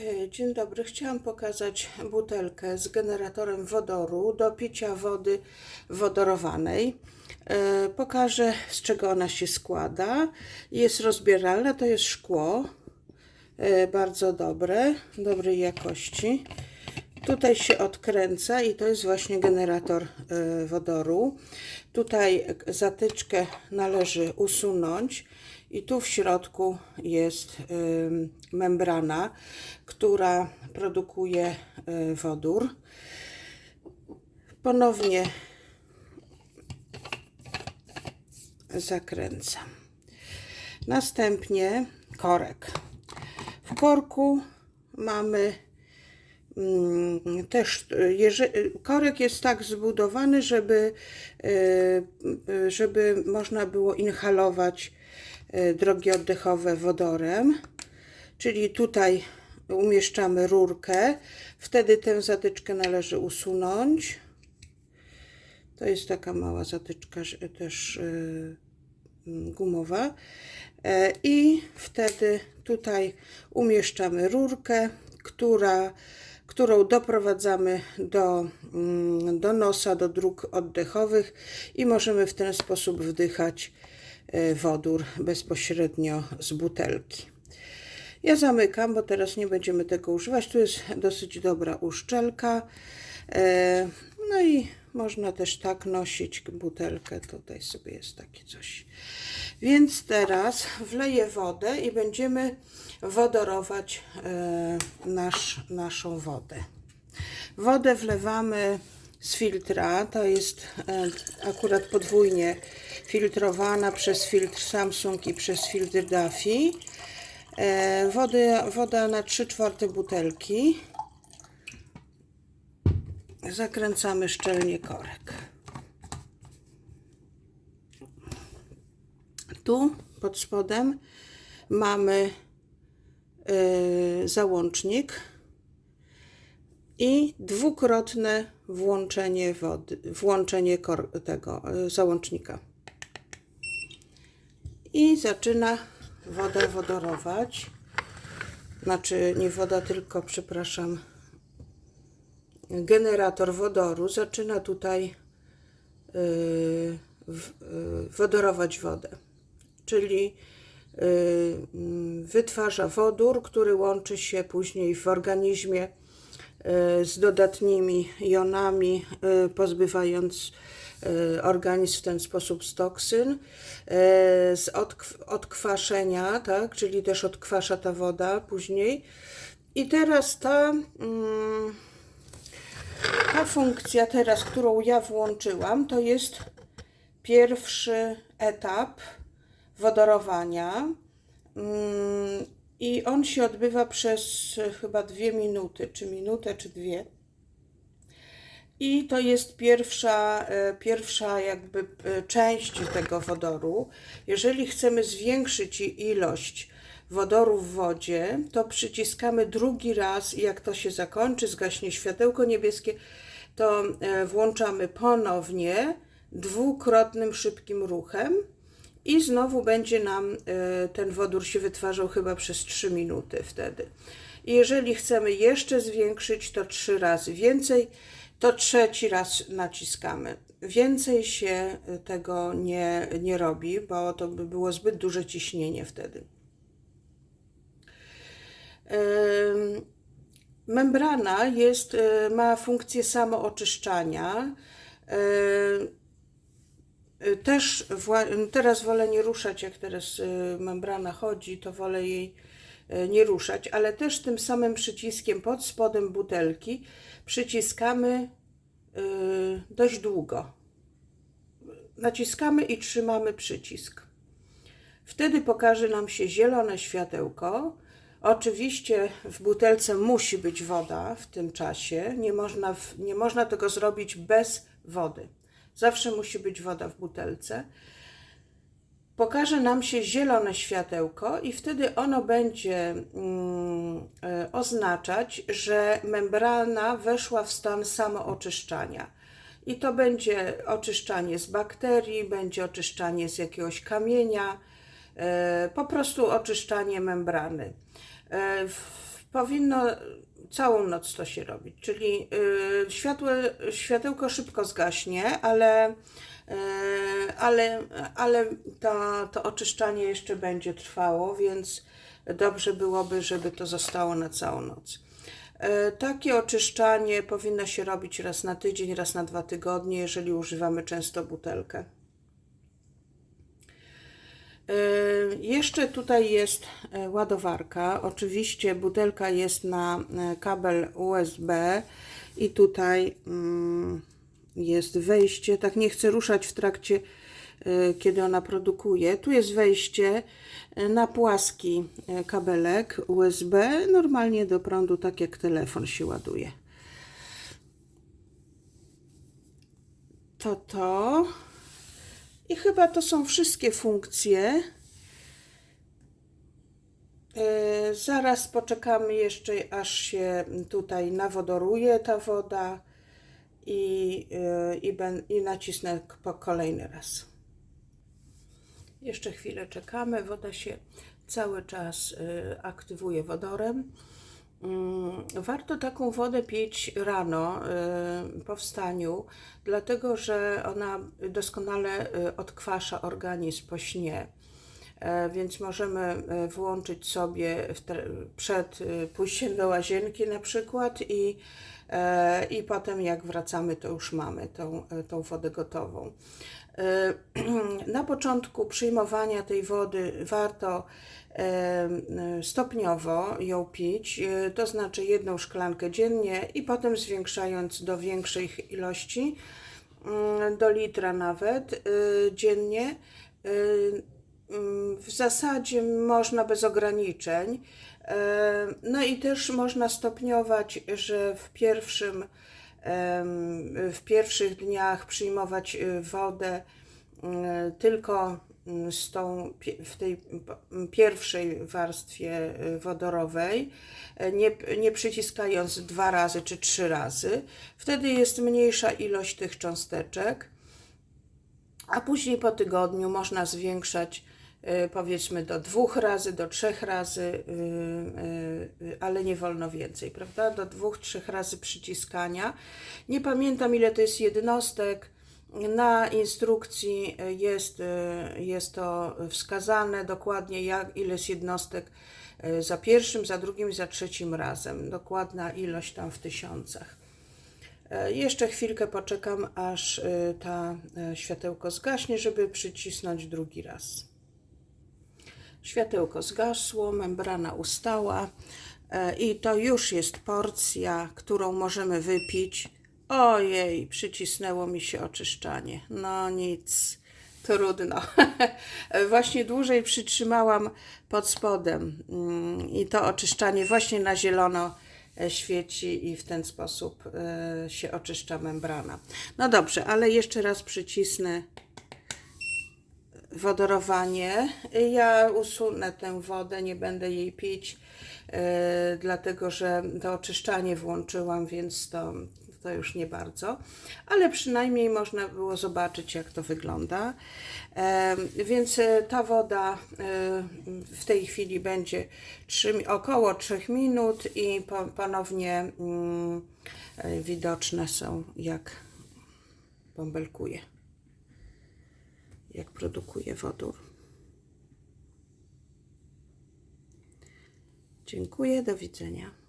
E, Dzień dobry. Chciałam pokazać butelkę z generatorem wodoru do picia wody wodorowanej. E, Pokażę z czego ona się składa. Jest rozbieralna, to jest szkło. e, Bardzo dobre, dobrej jakości. Tutaj się odkręca i to jest właśnie generator wodoru. Tutaj zatyczkę należy usunąć i tu w środku jest membrana, która produkuje y, wodór. Ponownie zakręcam. Następnie korek. W korku mamy Mm, też korek jest tak zbudowany, żeby, y, żeby można było inhalować y, drogi oddechowe wodorem. Czyli tutaj umieszczamy rurkę, wtedy tę zatyczkę należy usunąć. To jest taka mała zatyczka też y, gumowa. E, I wtedy tutaj umieszczamy rurkę, która, którą doprowadzamy do, mm, do nosa, do dróg oddechowych i możemy w ten sposób wdychać wodór bezpośrednio z butelki. Ja zamykam, bo teraz nie będziemy tego używać. Tu jest dosyć dobra uszczelka. E, No i można też tak nosić butelkę. Tutaj sobie jest takie coś. Więc teraz wleję wodę i będziemy wodorować e, nasz, naszą wodę. Wodę wlewamy z filtra. To jest e, akurat podwójnie filtrowana przez filtr Samsung i przez filtr Daffy. E, Wody, woda na 3 czwarte butelki. Zakręcamy szczelnie korek. Tu pod spodem mamy y, załącznik i dwukrotne włączenie wody, włączenie tego y, załącznika. I zaczyna woda wodorować. Znaczy nie woda, tylko przepraszam, generator wodoru zaczyna tutaj w, y, wodorować wodę. Czyli wytwarza wodór, który łączy się później w organizmie z dodatnimi jonami, y, pozbywając y, organizm w ten sposób z toksyn, z odkw- odkwaszenia, tak, czyli też odkwasza ta woda później. I teraz ta, mm, ta funkcja teraz, którą ja włączyłam, to jest pierwszy etap wodorowania. I on się odbywa przez e, chyba dwie minuty, czy minutę, czy dwie. I to jest pierwsza, e, pierwsza jakby e, część tego wodoru. Jeżeli chcemy zwiększyć ilość wodoru w wodzie, to przyciskamy drugi raz i jak to się zakończy, zgaśnie światełko niebieskie, to włączamy ponownie dwukrotnym szybkim ruchem i znowu będzie nam e, ten wodór się wytwarzał chyba przez 3 minuty wtedy. Jeżeli chcemy jeszcze zwiększyć, to trzy razy więcej, to trzeci raz naciskamy. Więcej się e, tego nie, nie robi, bo to by było zbyt duże ciśnienie wtedy. Membrana jest, e, ma funkcję samooczyszczania. E, Też wła- teraz wolę nie ruszać, jak teraz e, membrana chodzi, to wolę jej nie ruszać, ale też tym samym przyciskiem pod spodem butelki przyciskamy dość długo. Naciskamy i trzymamy przycisk. Wtedy pokaże nam się zielone światełko. Oczywiście w butelce musi być woda w tym czasie. Nie można, nie można tego zrobić bez wody. Zawsze musi być woda w butelce. Pokaże nam się zielone światełko, i wtedy ono będzie mm, e, oznaczać, że membrana weszła w stan samooczyszczania. I to będzie oczyszczanie z bakterii, będzie oczyszczanie z jakiegoś kamienia, e, po prostu oczyszczanie membrany. E, powinno całą noc to się robić, czyli y, światłe, światełko szybko zgaśnie, ale, y, ale, ale to, oczyszczanie jeszcze będzie trwało, więc dobrze byłoby, żeby to zostało na całą noc. E, Takie oczyszczanie powinno się robić raz na tydzień, raz na dwa tygodnie, jeżeli używamy często butelkę. E, Jeszcze tutaj jest e, ładowarka. Oczywiście butelka jest na e, kabel USB i tutaj mm, jest wejście. Tak nie chcę ruszać w trakcie, kiedy ona produkuje. Tu jest wejście na płaski kabelek USB, normalnie do prądu, tak jak telefon się ładuje. To to. I chyba to są wszystkie funkcje. E, Zaraz poczekamy jeszcze, aż się tutaj nawodoruje ta woda i, e, i, ben, i nacisnę po kolejny raz. Jeszcze chwilę czekamy. Woda się cały czas e, aktywuje wodorem. Mm, Warto taką wodę pić rano y, po wstaniu, dlatego że ona doskonale y, odkwasza organizm po śnie. E, Więc możemy e, włączyć sobie przed y, pójściem do łazienki na przykład i, e, i potem jak wracamy, to już mamy tą, e, tą wodę gotową. E, Na początku przyjmowania tej wody warto e, stopniowo ją pić, e, to znaczy jedną szklankę dziennie i potem zwiększając do większych ilości, mm, do litra nawet e, dziennie. E, mm, W zasadzie można bez ograniczeń. E, No i też można stopniować, że w pierwszym w pierwszych dniach przyjmować y, wodę y, tylko y, z tą, w tej p- pierwszej warstwie wodorowej, e, nie, nie przyciskając dwa razy czy trzy razy. Wtedy jest mniejsza ilość tych cząsteczek a później po tygodniu można zwiększać powiedzmy do dwóch razy, do trzech razy, y, y, y, ale nie wolno więcej, prawda? Do dwóch, trzech razy przyciskania. Nie pamiętam ile to jest jednostek. Na instrukcji y, jest, y, jest to wskazane dokładnie, jak, ile jest jednostek y, za pierwszym, za drugim za trzecim razem. Dokładna ilość tam w tysiącach. E, Jeszcze chwilkę poczekam, aż ta e, światełko zgaśnie, żeby przycisnąć drugi raz. Światełko zgasło, membrana ustała e, i to już jest porcja, którą możemy wypić. Ojej, przycisnęło mi się oczyszczanie. No nic, trudno. właśnie dłużej przytrzymałam pod spodem mm, i to oczyszczanie właśnie na zielono e, świeci i w ten sposób e, się oczyszcza membrana. No dobrze, ale jeszcze raz przycisnę wodorowanie. Ja usunę tę wodę, nie będę jej pić, e, dlatego że to oczyszczanie włączyłam, więc to, to już nie bardzo. Ale przynajmniej można było zobaczyć, jak to wygląda. E, więc e, ta woda w tej chwili będzie 3, około 3 minut i po, ponownie mm, widoczne są, jak bąbelkuje jak produkuje wodór. Dziękuję, do widzenia.